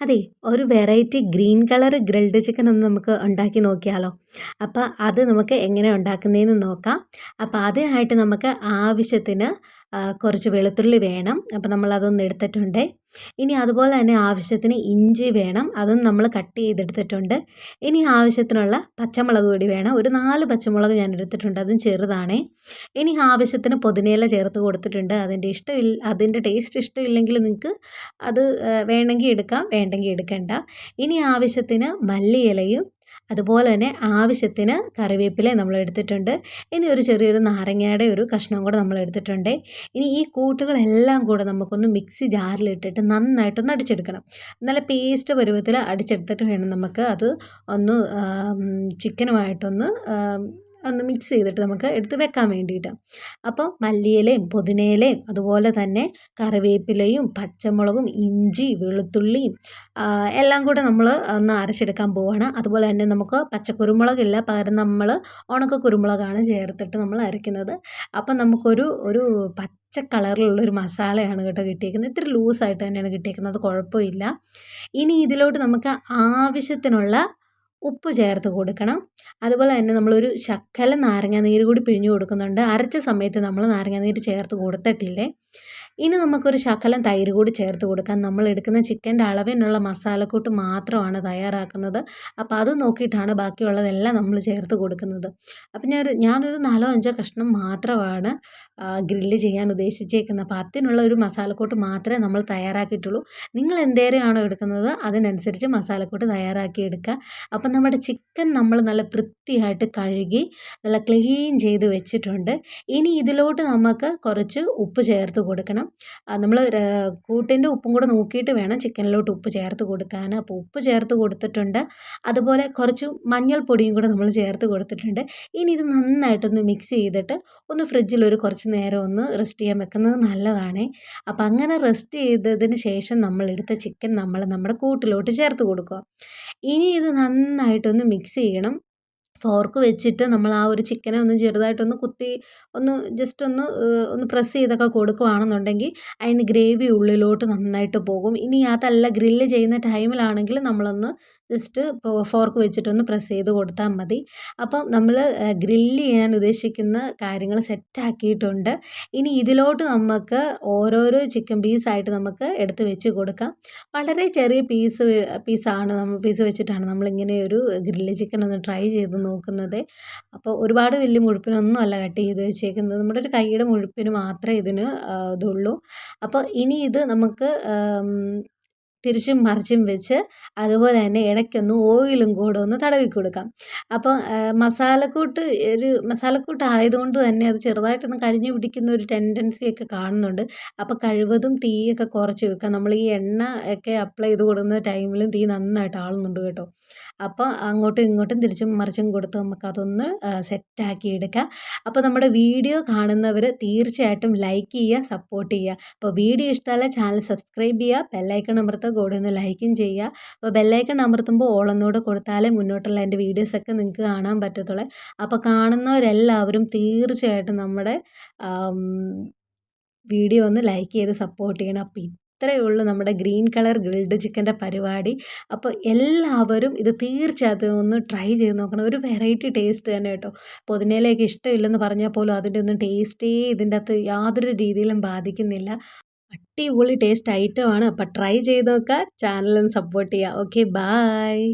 അതെ ഒരു variety green colour grilled chicken ഒന്ന് നമുക്ക് ഉണ്ടാക്കി നോക്കിയാലോ. അപ്പോൾ അത് നമുക്ക് എങ്ങനെ ഉണ്ടാക്കുന്നതെന്ന് നോക്കാം. അപ്പോൾ അതിനായിട്ട് നമുക്ക് ആവശ്യത്തിന് കുറച്ച് വെളുത്തുള്ളി വേണം. അപ്പോൾ നമ്മൾ അതൊന്ന് എടുത്തിട്ടുണ്ട്. ഇനി അതുപോലെ തന്നെ ആവശ്യത്തിന് ഇഞ്ചി വേണം. അതും നമ്മൾ കട്ട് ചെയ്തെടുത്തിട്ടുണ്ട്. ഇനി ആവശ്യത്തിനുള്ള പച്ചമുളക് കൂടി വേണം. ഒരു നാല് പച്ചമുളക് ഞാൻ എടുത്തിട്ടുണ്ട്. അതും ചെറുതാണേ. ഇനി ആവശ്യത്തിന് പുതിനയില ചേർത്ത് കൊടുത്തിട്ടുണ്ട്. അതിന്റെ ഇഷ്ടമില്ല അതിന്റെ ടേസ്റ്റ് ഇഷ്ടമില്ലെങ്കിൽ നിങ്ങൾക്ക് അത് വേണമെങ്കിൽ എടുക്കാം വേണ്ടെങ്കിൽ എടുക്കണ്ട. ഇനി ആവശ്യത്തിന് മല്ലിയിലയും അതുപോലെ തന്നെ ആവശ്യത്തിന് കറിവേപ്പില നമ്മൾ എടുത്തിട്ടുണ്ട്. ഇനി ഒരു ചെറിയൊരു നാരങ്ങയുടെ ഒരു കഷ്ണവും കൂടെ നമ്മൾ എടുത്തിട്ടുണ്ട്. ഇനി ഈ കൂട്ടുകളെല്ലാം കൂടെ നമുക്കൊന്ന് മിക്സി ജാറിലിട്ടിട്ട് നന്നായിട്ടൊന്ന് അടിച്ചെടുക്കണം. നല്ല പേസ്റ്റ് പരുവത്തിൽ അടിച്ചെടുത്തിട്ട് വേണം നമുക്ക് അത് ഒന്ന് ചിക്കനുമായിട്ടൊന്ന് ഒന്ന് മിക്സ് ചെയ്തിട്ട് നമുക്ക് എടുത്ത് വെക്കാൻ വേണ്ടിയിട്ട്. അപ്പോൾ മല്ലിയിലയും പുതിനയിലയും അതുപോലെ തന്നെ കറിവേപ്പിലയും പച്ചമുളകും ഇഞ്ചി വെളുത്തുള്ളിയും എല്ലാം കൂടെ നമ്മൾ ഒന്ന് അരച്ചെടുക്കാൻ പോവുകയാണ് അതുപോലെ തന്നെ നമുക്ക് പച്ചക്കുരുമുളകില്ല പകരം നമ്മൾ ഉണക്ക കുരുമുളകാണ് ചേർത്തിട്ട് നമ്മൾ അരയ്ക്കുന്നത് അപ്പം നമുക്കൊരു ഒരു പച്ച കളറിലുള്ളൊരു മസാലയാണ് കേട്ടോ കിട്ടിയേക്കുന്നത്. ഇത്തിരി ലൂസായിട്ട് തന്നെയാണ് കിട്ടിയേക്കുന്നത് കുഴപ്പമില്ല. ഇനി ഇതിലോട്ട് നമുക്ക് ആവശ്യത്തിനുള്ള ഉപ്പ് ചേർത്ത് കൊടുക്കണം. അതുപോലെ തന്നെ നമ്മളൊരു ശക്കലം നാരങ്ങാനീര് കൂടി പിഴിഞ്ഞു കൊടുക്കുന്നുണ്ട്. അരച്ച സമയത്ത് നമ്മൾ നാരങ്ങാനീര് ചേർത്ത് കൊടുത്തിട്ടില്ലേ? ഇനി നമുക്കൊരു ശകലം തൈര് കൂടി ചേർത്ത് കൊടുക്കാം. നമ്മൾ എടുക്കുന്ന ചിക്കന്റെ അളവിനുള്ള മസാലക്കൂട്ട് മാത്രമാണ് തയ്യാറാക്കുന്നത്. അപ്പോൾ അത് നോക്കിയിട്ടാണ് ബാക്കിയുള്ളതെല്ലാം നമ്മൾ ചേർത്ത് കൊടുക്കുന്നത്. അപ്പം ഞാൻ ഞാനൊരു നാലോ അഞ്ചോ കഷ്ണം മാത്രമാണ് ഗ്രില്ല് ചെയ്യാൻ ഉദ്ദേശിച്ചേക്കുന്നത്. അപ്പോൾ അതിനുള്ള ഒരു മസാലക്കൂട്ട് മാത്രമേ നമ്മൾ തയ്യാറാക്കിയിട്ടുള്ളൂ. നിങ്ങൾ എന്തേരെയാണോ എടുക്കുന്നത് അതിനനുസരിച്ച് മസാലക്കൂട്ട് തയ്യാറാക്കി എടുക്കുക അപ്പം നമ്മുടെ ചിക്കൻ നമ്മൾ നല്ല വൃത്തിയായിട്ട് കഴുകി നല്ല ക്ലീൻ ചെയ്ത് വെച്ചിട്ടുണ്ട്. ഇനി ഇതിലോട്ട് നമുക്ക് കുറച്ച് ഉപ്പ് ചേർത്ത് കൊടുക്കണം. നമ്മൾ കൂട്ടിന്റെ ഉപ്പും കൂടെ നോക്കിയിട്ട് വേണം ചിക്കനിലോട്ട് ഉപ്പ് ചേർത്ത് കൊടുക്കാൻ. അപ്പോൾ ഉപ്പ് ചേർത്ത് കൊടുത്തിട്ടുണ്ട്. അതുപോലെ കുറച്ച് മഞ്ഞൾപ്പൊടിയും കൂടെ നമ്മൾ ചേർത്ത് കൊടുത്തിട്ടുണ്ട്. ഇനി ഇത് നന്നായിട്ടൊന്ന് മിക്സ് ചെയ്തിട്ട് ഒന്ന് ഫ്രിഡ്ജിൽ ഒരു കുറച്ച് നേരം ഒന്ന് റെസ്റ്റ് ചെയ്യാൻ വെക്കുന്നത് നല്ലതാണ്. അപ്പോൾ അങ്ങനെ റെസ്റ്റ് ചെയ്തതിന് ശേഷം നമ്മൾ എടുത്ത ചിക്കൻ നമ്മൾ നമ്മുടെ കൂട്ടിലോട്ട് ചേർത്ത് കൊടുക്കുക. ഇനി ഇത് നന്നായിട്ടൊന്ന് മിക്സ് ചെയ്യണം. ഫോർക്ക് വെച്ചിട്ട് നമ്മൾ ആ ഒരു ചിക്കനെ ഒന്ന് ചെറുതായിട്ടൊന്ന് കുത്തി ഒന്ന് ജസ്റ്റ് ഒന്ന് ഒന്ന് പ്രസ് ചെയ്തൊക്കെ കൊടുക്കുകയാണെന്നുണ്ടെങ്കിൽ അതിന് ഗ്രേവി ഉള്ളിലോട്ട് നന്നായിട്ട് പോകും. ഇനി അതല്ല ഗ്രില്ല് ചെയ്യുന്ന ടൈമിലാണെങ്കിൽ നമ്മളൊന്ന് ജസ്റ്റ് ഫോർക്ക് വെച്ചിട്ടൊന്ന് പ്രസ് ചെയ്ത് കൊടുത്താൽ മതി. അപ്പം നമ്മൾ ഗ്രില്ല് ചെയ്യാൻ ഉദ്ദേശിക്കുന്ന കാര്യങ്ങൾ സെറ്റാക്കിയിട്ടുണ്ട് ഇനി ഇതിലോട്ട് നമുക്ക് ഓരോരോ ചിക്കൻ പീസായിട്ട് നമുക്ക് എടുത്ത് വെച്ച് കൊടുക്കാം. വളരെ ചെറിയ പീസ് പീസാണ് നമ്മൾ പീസ് വെച്ചിട്ടാണ് നമ്മളിങ്ങനെ ഒരു ഗ്രില്ല് ചിക്കൻ ഒന്ന് ട്രൈ ചെയ്ത് നോക്കുന്നത്. അപ്പോൾ ഒരുപാട് വലിയ മുഴുപ്പിനൊന്നും അല്ല കട്ട് ചെയ്ത് വെച്ചേക്കുന്നത്. നമ്മുടെ ഒരു കൈയുടെ മുഴുപ്പിന് മാത്രമേ ഇതിന് ഇതുള്ളൂ. അപ്പോൾ ഇനി ഇത് നമുക്ക് തിരിച്ചും മറിച്ചും വെച്ച് അതുപോലെ തന്നെ ഇടയ്ക്കൊന്ന് ഓയിലും കൂടെ ഒന്ന് തടവി കൊടുക്കാം. അപ്പോൾ മസാലക്കൂട്ട് ഒരു മസാലക്കൂട്ട് ആയതുകൊണ്ട് തന്നെ അത് ചെറുതായിട്ടൊന്ന് കരിഞ്ഞു പിടിക്കുന്ന ഒരു ടെൻഡൻസിയൊക്കെ കാണുന്നുണ്ട്. അപ്പോൾ കഴിവതും തീയൊക്കെ കുറച്ച് വെക്കാം നമ്മൾ ഈ എണ്ണ ഒക്കെ അപ്ലൈ ചെയ്ത് കൊടുക്കുന്ന ടൈമിലും തീ നന്നായിട്ട് ആളുന്നുണ്ട് കേട്ടോ. അപ്പോൾ അങ്ങോട്ടും ഇങ്ങോട്ടും തിരിച്ചും മറിച്ചും കൊടുത്ത് നമുക്കതൊന്ന് സെറ്റാക്കി എടുക്കാം. അപ്പോൾ നമ്മുടെ വീഡിയോ കാണുന്നവർ തീർച്ചയായിട്ടും ലൈക്ക് ചെയ്യുക സപ്പോർട്ട് ചെയ്യുക. അപ്പോൾ വീഡിയോ ഇഷ്ടമല്ല ചാനൽ സബ്സ്ക്രൈബ് ചെയ്യുക ബെല്ലൈക്കൺ അമർത്തുക കൂടെ ഒന്ന് ലൈക്കും ചെയ്യുക. അപ്പോൾ ബെല്ലൈക്കൺ അമർത്തുമ്പോൾ ഓളൊന്നുകൂടെ കൊടുത്താലേ മുന്നോട്ടുള്ള എന്റെ വീഡിയോസൊക്കെ നിങ്ങൾക്ക് കാണാൻ പറ്റത്തുള്ളൂ. അപ്പോൾ കാണുന്നവരെല്ലാവരും തീർച്ചയായിട്ടും നമ്മുടെ വീഡിയോ ഒന്ന് ലൈക്ക് ചെയ്ത് സപ്പോർട്ട് ചെയ്യണം. അപ്പോൾ ഇത്രയേ ഉള്ളൂ നമ്മുടെ ഗ്രീൻ കളർ ഗ്രിൽഡ് ചിക്കന്റെ പരിപാടി. അപ്പോൾ എല്ലാവരും ഇത് തീർച്ചയായിട്ടും ഒന്ന് ട്രൈ ചെയ്ത് നോക്കണം. ഒരു വെറൈറ്റി ടേസ്റ്റ് തന്നെ കേട്ടോ. പുതിനയിലേക്ക് ഇഷ്ടമില്ലെന്ന് പറഞ്ഞാൽ പോലും അതിന്റെ ഒന്നും ടേസ്റ്റേ ഇതിന്റെ അകത്ത് യാതൊരു രീതിയിലും ബാധിക്കുന്നില്ല. അടിപൊളി ടേസ്റ്റ് ഐറ്റമാണ് അപ്പോൾ ട്രൈ ചെയ്ത് നോക്കുക ചാനലും സപ്പോർട്ട് ചെയ്യുക ഓക്കെ ബായ്